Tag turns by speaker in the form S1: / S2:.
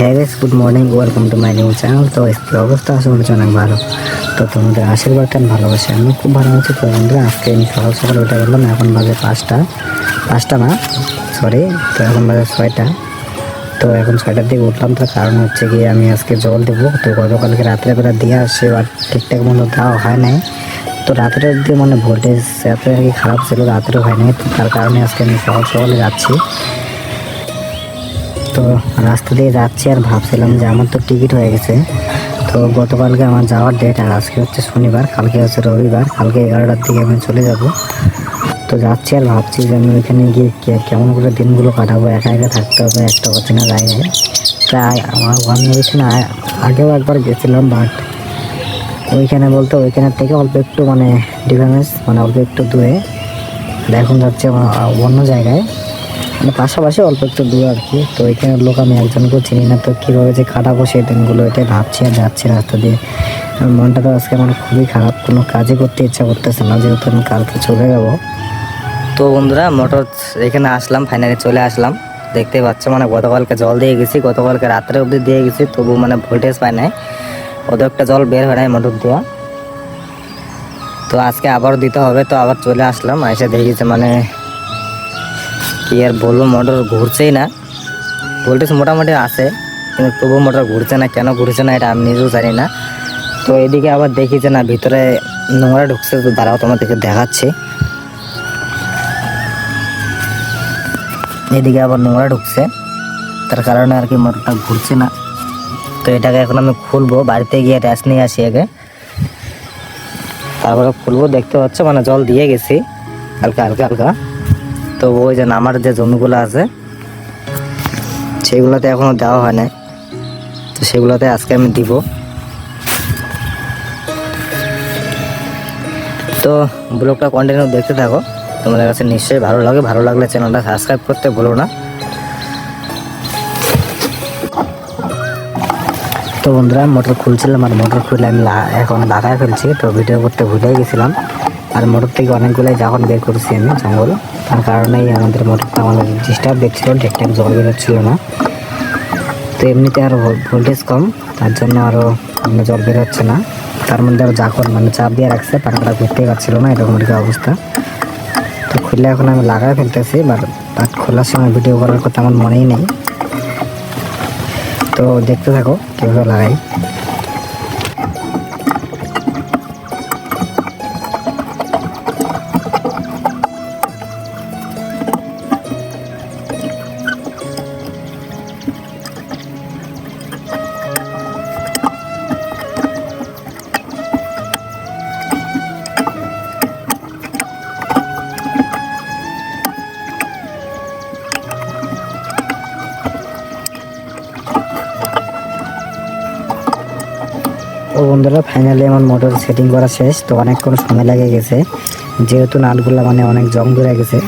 S1: হ্যাঁ good morning welcome to my new channel তো আজকে অবস্থা আছে হচ্ছে অনেক ভালো। তো তোমাদের আশীর্বাদ আমি ভালোবাসি। আমি খুব ভালো আছি তো বন্ধুরা, আজকে আমি সকাল সকাল উঠে গেলাম, এখন বাজে পাঁচটা। পাঁচটা না সরি তো এখন বাজে ছয়টা। তো এখন ছয়টার দিকে উঠলাম, তার কারণ হচ্ছে কি আমি আজকে জল দেবো। তো গতকালকে রাত্রে বেলা দিয়ে আসছে আর ঠিকঠাক মতো দেওয়া হয় নাই। তো রাতের দিয়ে মানে ভোল্টেজ এত আর কি খারাপ ছিল রাতেরও হয় নাই। তার কারণে আজকে আমি সকাল সকালে যাচ্ছি। তো রাস্তা দিয়ে যাচ্ছি আর ভাবছিলাম যে আমার তো টিকিট হয়ে গেছে। তো গতকালকে আমার যাওয়ার ডেট আর আজকে হচ্ছে শনিবার, কালকে হচ্ছে রবিবার, কালকে এগারোটার দিকে আমি চলে যাব। তো যাচ্ছি আর ভাবছি যে আমি ওইখানে গিয়ে কেমন করে দিনগুলো কাটাবো, একা একা থাকতে হবে, একটা অচেনা জায়গায় প্রায় আমার ওয়ান ওইখানে আগেও একবার গেছিলাম বাট ওইখানে বলতে ওইখানের থেকে অল্প একটু মানে ডিফারেন্স মানে অল্প একটু দূরে। এখন যাচ্ছে আমার অন্য জায়গায়। মানে পাশাপাশি অল্প একটু দূর আর কি। তো এখানের লোক আমি একজনকেও চিনি না, তো কীভাবে যে কাটাবো সেই দিনগুলো এটাই ভাবছি আর যাচ্ছি রাস্তা দিয়ে। মনটা তো আজকে আমার খুবই খারাপ, কোনো কাজই করতে ইচ্ছা করতেছে না, যেহেতু আমি কালকে চলে যাব। তো বন্ধুরা, মোটর এখানে আসলাম ফাইনালি চলে আসলাম। দেখতে পাচ্ছ মানে গতকালকে জল দিয়ে গেছি, গতকালকে রাত্রে অবধি দিয়ে গেছি, তবু মানে ভোল্টেজ পায় নাই। ওদের একটা জল বের হয় নাই মোটর দেওয়া তো আজকে আবারও দিতে হবে, তো আবার চলে আসলাম, এসে দেখেছে মানে কি আর বলব মোটর ঘুরছেই না। ভোল্টেজ মোটামুটি আছে, কিন্তু তবু মোটর ঘুরছে না, কেন ঘুরছে না এটা আমি নিজেও জানি না। তো এদিকে আবার দেখি যে না, ভিতরে নোংরা ঢুকছে, তো দাঁড়াও তোমাদেরকে দেখাচ্ছি। এদিকে আবার নোংরা ঢুকছে, তার কারণে আর কি মোটরটা ঘুরছে না। তো এটাকে এখন আমি খুলবো, বাড়িতে গিয়ে র্যাস নিয়ে আসি আগে। তারপরে খুলবো, দেখতে পাচ্ছ মানে জল দিয়ে গেছি, হালকা হালকা হালকা। তো ওই যে নামার যে জমিগুলো আছে, সেগুলোতে এখনও দেওয়া হয় নাই। তো সেগুলোতে আজকে আমি দিব। তো ব্লগটা কন্টিনিউ দেখতে থাকো। তোমাদের কাছে নিশ্চয়ই ভালো লাগে। ভালো লাগলে চ্যানেলটা সাবস্ক্রাইব করতে ভুলো না। তো বন্ধুরা, মোটর খুলছিলাম আর মোটর খুলে আমি এখন লাগায় ফেলছি, তো ভিডিও করতে ভুলে গেছিলাম। আর মোটর থেকে অনেকগুলোই যখন বের করেছি আমি, জঙ্গল। তার কারণেই আমাদের মোটরটা আমাদের ডিস্টার্ব দেখছিল, ঠিকঠাক জল বেরোচ্ছিল না। তো এমনিতে আরও ভোল্টেজ কম, তার জন্য আরও মানে জল বেরোচ্ছে না। তার মধ্যে আরও যখন মানে চাপ দিয়ে রাখছে পাখাটা ঘুরতেই পারছিল না এরকম কি অবস্থা। তো খুললে এখন আমি লাগাই ফেলতেছি বাট বাট খোলার সময় ভিডিও করার কথা আমার মনেই নেই। তো দেখতে থাকো, কীভাবে লাগাই। ও বন্ধুরা ফাইনালি আমার মোটর সেটিং করা শেষ, তো অনেকক্ষণ সময় লেগে গেছে। যেহেতু নাটগুলো মানে অনেক জং ধরে গেছে